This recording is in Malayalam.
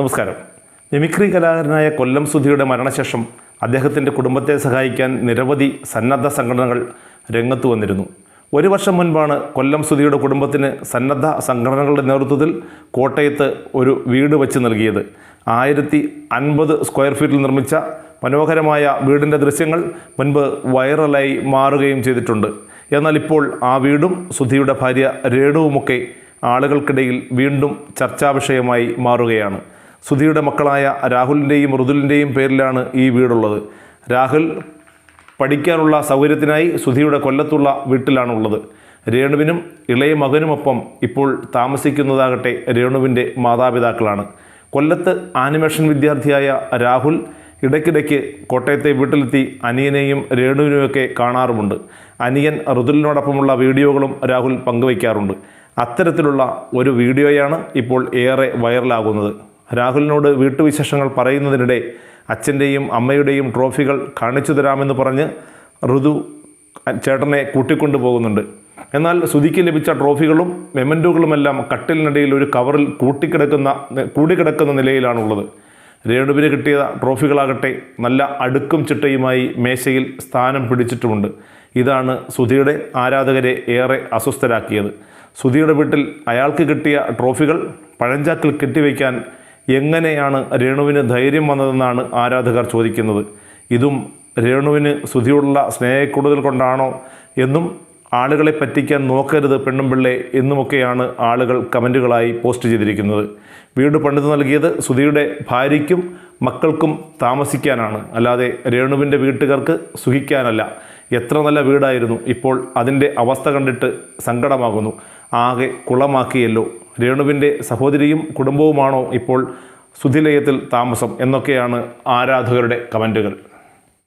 നമസ്കാരം. മിമിക്രി കലാകാരനായ കൊല്ലം സുധിയുടെ മരണശേഷം അദ്ദേഹത്തിന്റെ കുടുംബത്തെ സഹായിക്കാൻ നിരവധി സന്നദ്ധ സംഘടനകൾ രംഗത്ത് വന്നിരുന്നു. ഒരു വർഷം മുൻപാണ് കൊല്ലം സുധിയുടെ കുടുംബത്തിന് സന്നദ്ധ സംഘടനകളുടെ നേതൃത്വത്തിൽ കോട്ടയത്ത് ഒരു വീട് വച്ച് നൽകിയത്. ആയിരത്തി അൻപത് സ്ക്വയർ ഫീറ്റിൽ നിർമ്മിച്ച മനോഹരമായ വീടിന്റെ ദൃശ്യങ്ങൾ മുൻപ് വൈറലായി മാറുകയും ചെയ്തിട്ടുണ്ട്. എന്നാൽ ഇപ്പോൾ ആ വീടും സുധിയുടെ ഭാര്യ രേണുവുമൊക്കെ ആളുകൾക്കിടയിൽ വീണ്ടും ചർച്ചാ വിഷയമായി മാറുകയാണ്. സുധിയുടെ മക്കളായ രാഹുലിന്റെയും മൃദുലിന്റെയും പേരിലാണ് ഈ വീടുള്ളത്. രാഹുൽ പഠിക്കാനുള്ള സൗകര്യത്തിനായി സുധിയുടെ കൊല്ലത്തുള്ള വീട്ടിലാണുള്ളത്. രേണുവിനും ഇളയ മകനുമൊപ്പം ഇപ്പോൾ താമസിക്കുന്നതാകട്ടെ രേണുവിന്റെ മാതാപിതാക്കളാണ്. കൊല്ലത്ത് ആനിമേഷൻ വിദ്യാർത്ഥിയായ രാഹുൽ ഇടയ്ക്കിടയ്ക്ക് കോട്ടയത്തെ വീട്ടിലെത്തി അനിയനെയും രേണുവിനുമൊക്കെ കാണാറുമുണ്ട്. അനിയൻ ഋതുലിനോടൊപ്പമുള്ള വീഡിയോകളും രാഹുൽ പങ്കുവയ്ക്കാറുണ്ട്. അത്തരത്തിലുള്ള ഒരു വീഡിയോയാണ് ഇപ്പോൾ ഏറെ വൈറലാകുന്നത്. രാഹുലിനോട് വീട്ടുവിശേഷങ്ങൾ പറയുന്നതിനിടെ അച്ഛന്റെയും അമ്മയുടെയും ട്രോഫികൾ കാണിച്ചു തരാമെന്ന് പറഞ്ഞ് ഋതു ചേട്ടനെ കൂട്ടിക്കൊണ്ടു പോകുന്നുണ്ട് എന്നാൽ സുധിക്ക് ലഭിച്ച ട്രോഫികളും മെമന്റുകളുമെല്ലാം കട്ടിലിനിടയിൽ ഒരു കവറിൽ കൂട്ടിക്കിടക്കുന്ന കൂടിക്കിടക്കുന്ന നിലയിലാണുള്ളത്. രേണുവിന് കിട്ടിയ ട്രോഫികളാകട്ടെ നല്ല അടുക്കും ചിട്ടയുമായി മേശയിൽ സ്ഥാനം പിടിച്ചിട്ടുമുണ്ട്. ഇതാണ് സുധിയുടെ ആരാധകരെ ഏറെ അസ്വസ്ഥരാക്കിയത്. സുധിയുടെ വീട്ടിൽ അയാൾക്ക് കിട്ടിയ ട്രോഫികൾ പഴഞ്ചാക്കിൽ കെട്ടിവയ്ക്കാൻ എങ്ങനെയാണ് രേണുവിന് ധൈര്യം വന്നതെന്നാണ് ആരാധകർ ചോദിക്കുന്നത്? ഇതും രേണുവിന് സുധിയോടുള്ള സ്നേഹക്കൂടുതൽ കൊണ്ടാണോ എന്നും ആളുകളെ പറ്റിക്കാൻ നോക്കരുത് പെണ്ണും പിള്ളേ എന്നുമൊക്കെയാണ് ആളുകൾ കമന്റുകളായി പോസ്റ്റ് ചെയ്തിരിക്കുന്നത്. വീട് പണിത് നൽകിയത് സുധിയുടെ ഭാര്യയ്ക്കും മക്കൾക്കും താമസിക്കാനാണ്. അല്ലാതെ രേണുവിന്റെ വീട്ടുകാർക്ക് സുഖിക്കാനല്ല. എത്ര നല്ല വീടായിരുന്നു. ഇപ്പോൾ അതിന്റെ അവസ്ഥ കണ്ടിട്ട് സങ്കടമാകുന്നു. ആകെ കുളമാക്കിയല്ലോ രേണുവിന്റെ സഹോദരിയും കുടുംബവുമാണോ ഇപ്പോൾ സുധിലയത്തിൽ താമസം എന്നൊക്കെയാണ് ആരാധകരുടെ കമന്റുകൾ.